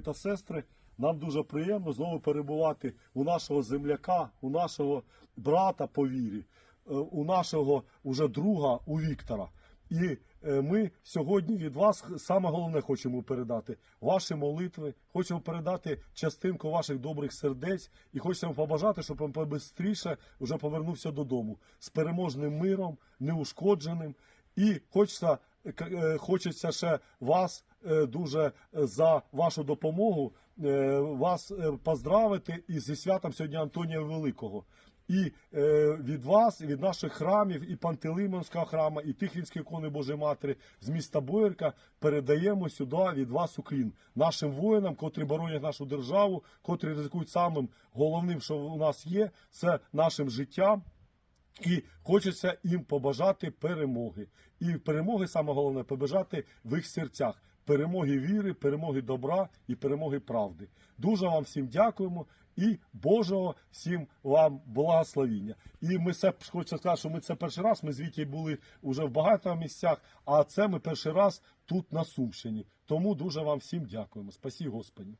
та сестри, нам дуже приємно знову перебувати у нашого земляка, у нашого брата по вірі, е, у нашого уже друга, у Віктора. І е, ми сьогодні від вас саме головне хочемо передати ваші молитви, хочемо передати частинку ваших добрих сердець і хочемо побажати, щоб він побистріше вже повернувся додому з переможним миром, неушкодженим. І хочеться, е, хочеться ще вас дуже е, за вашу допомогу, е, вас е, поздравити і зі святом сьогодні Антонія Великого. І е, від вас, і від наших храмів, і Пантелеймонського храму, і Тихвінської ікони Божої Матері з міста Боярка передаємо сюди від вас уклін нашим воїнам, котрі боронять нашу державу, котрі ризикують самим головним, що у нас є, це нашим життям. І хочеться їм побажати перемоги. І перемоги, саме головне, побажати в їх серцях. Перемоги віри, перемоги добра і перемоги правди. Дуже вам всім дякуємо і Божого всім вам благословіння. І ми це хочу сказати, що ми це перший раз. Ми звідти були вже в багато місцях, а це ми перший раз тут на Сумщині. Тому дуже вам всім дякуємо. Спасі Господі.